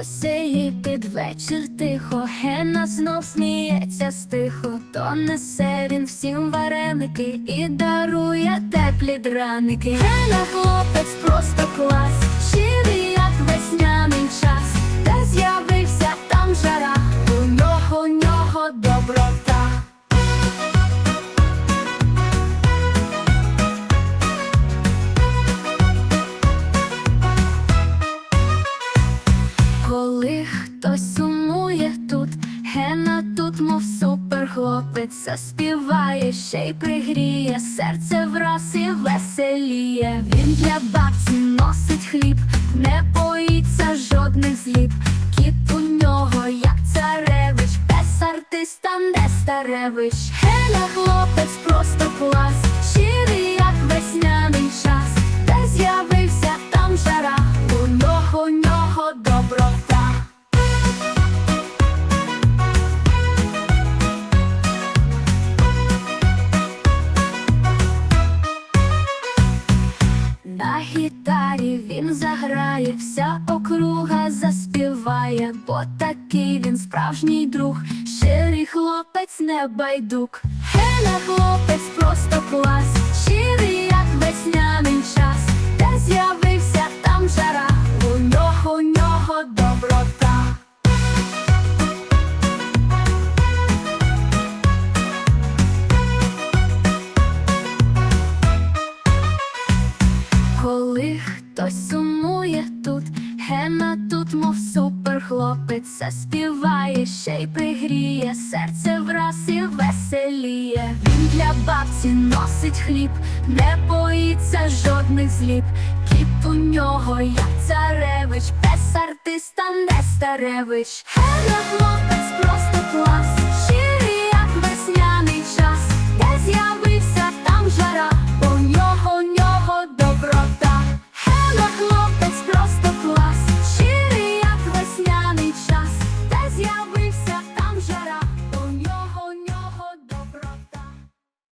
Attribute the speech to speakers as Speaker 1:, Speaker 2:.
Speaker 1: Осеї під вечір тихо, Гена знов сміється стихо, то несе він всім вареники і дарує теплі драники. Гена хлопець просто клас, Коли хтось сумує тут, Гена тут, мов суперхлопець, заспіває, ще й пригріє, серце враз і веселіє. Він для бабці носить хліб, не боїться жодних зліб. Кіт у нього, як царевич, без артиста не старевич. Гена хлопець просто клас, На гітарі він заграє, вся округа заспіває, бо такий він справжній друг, щирий хлопець не байдук. Гена хлопець просто клас, щирий, хтось сумує тут, Гена тут, мов суперхлопець, заспіває, ще й пригріє, серце враз і веселіє. Він для бабці носить хліб, не боїться жодних зліб. Кіт у нього, як царевич, без артиста не старевич. Гена хлопець просто клас.